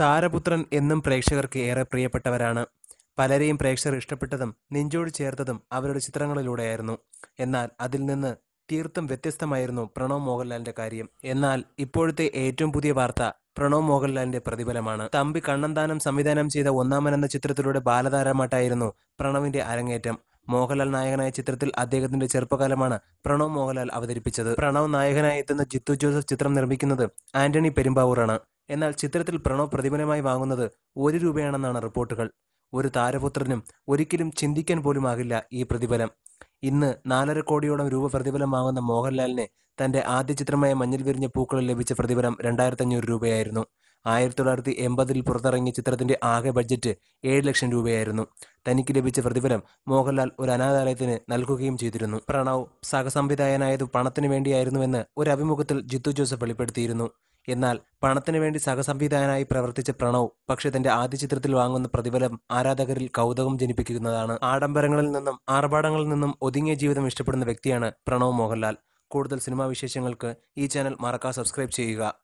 താരപുത്രൻ എന്നും പ്രേക്ഷകർക്ക് ഏറെ പ്രിയപ്പെട്ടവരാണ്. പലരെയും പ്രേക്ഷകർ ഇഷ്ടപ്പെട്ടതും നെഞ്ചോട് ചേർത്തതും അവരുടെ ചിത്രങ്ങളിലൂടെയായിരുന്നു. എന്നാൽ അതിൽ നിന്ന് തീർത്തും വ്യത്യസ്തമായിരുന്നു പ്രണവ് മോഹൻലാലിന്റെ കാര്യം. എന്നാൽ ഇപ്പോഴത്തെ ഏറ്റവും പുതിയ വാർത്ത പ്രണവ് മോഹൻലാലിന്റെ പ്രതിഫലമാണ്. തമ്പി കണ്ണന്താനം സംവിധാനം ചെയ്ത ഒന്നാമൻ എന്ന ചിത്രത്തിലൂടെ ബാലതാരമായിട്ടായിരുന്നു പ്രണവിന്റെ അരങ്ങേറ്റം. മോഹൻലാൽ നായകനായ ചിത്രത്തിൽ അദ്ദേഹത്തിന്റെ ചെറുപ്പകാലമാണ് പ്രണവ് മോഹൻലാൽ അവതരിപ്പിച്ചത്. പ്രണവ് നായകനായി എത്തുന്ന ജിത്തു ജോസഫ് ചിത്രം നിർമ്മിക്കുന്നത് ആന്റണി പെരുമ്പാവൂറാണ്. എന്നാൽ ചിത്രത്തിൽ പ്രണവ് പ്രതിഫലമായി വാങ്ങുന്നത് ഒരു രൂപയാണെന്നാണ് റിപ്പോർട്ടുകൾ. ഒരു താരപുത്രനും ഒരിക്കലും ചിന്തിക്കാൻ പോലുമാകില്ല ഈ പ്രതിഫലം. ഇന്ന് നാലര കോടിയോളം രൂപ പ്രതിഫലം വാങ്ങുന്ന മോഹൻലാലിന് തന്റെ ആദ്യ ചിത്രമായ മഞ്ഞിൽ വിരിഞ്ഞ പൂക്കളിൽ ലഭിച്ച പ്രതിഫലം രണ്ടായിരത്തഞ്ഞൂറ് രൂപയായിരുന്നു. ആയിരത്തി തൊള്ളായിരത്തി എൺപതിൽ പുറത്തിറങ്ങിയ ചിത്രത്തിന്റെ ആകെ ബഡ്ജറ്റ് ഏഴ് ലക്ഷം രൂപയായിരുന്നു. തനിക്ക് ലഭിച്ച പ്രതിഫലം മോഹൻലാൽ ഒരു അനാഥാലയത്തിന് നൽകുകയും ചെയ്തിരുന്നു. പ്രണവ് സഹസംവിധായകനായത് പണത്തിനു വേണ്ടിയായിരുന്നുവെന്ന് ഒരു അഭിമുഖത്തിൽ ജിത്തു ജോസഫ് വെളിപ്പെടുത്തിയിരുന്നു. എന്നാൽ പണത്തിനു വേണ്ടി സഹസംവിധായകനായി പ്രവർത്തിച്ച പ്രണവ് പക്ഷെ തന്റെ ആദ്യ ചിത്രത്തിൽ വാങ്ങുന്ന പ്രതിഫലം ആരാധകരിൽ കൗതുകം ജനിപ്പിക്കുന്നതാണ്. ആഡംബരങ്ങളിൽ നിന്നും ആർഭാടങ്ങളിൽ നിന്നും ഒതുങ്ങിയ ജീവിതം ഇഷ്ടപ്പെടുന്ന വ്യക്തിയാണ് പ്രണവ് മോഹൻലാൽ. കൂടുതൽ സിനിമാ വിശേഷങ്ങൾക്ക് ഈ ചാനൽ മറക്കാതെ സബ്സ്ക്രൈബ് ചെയ്യുക.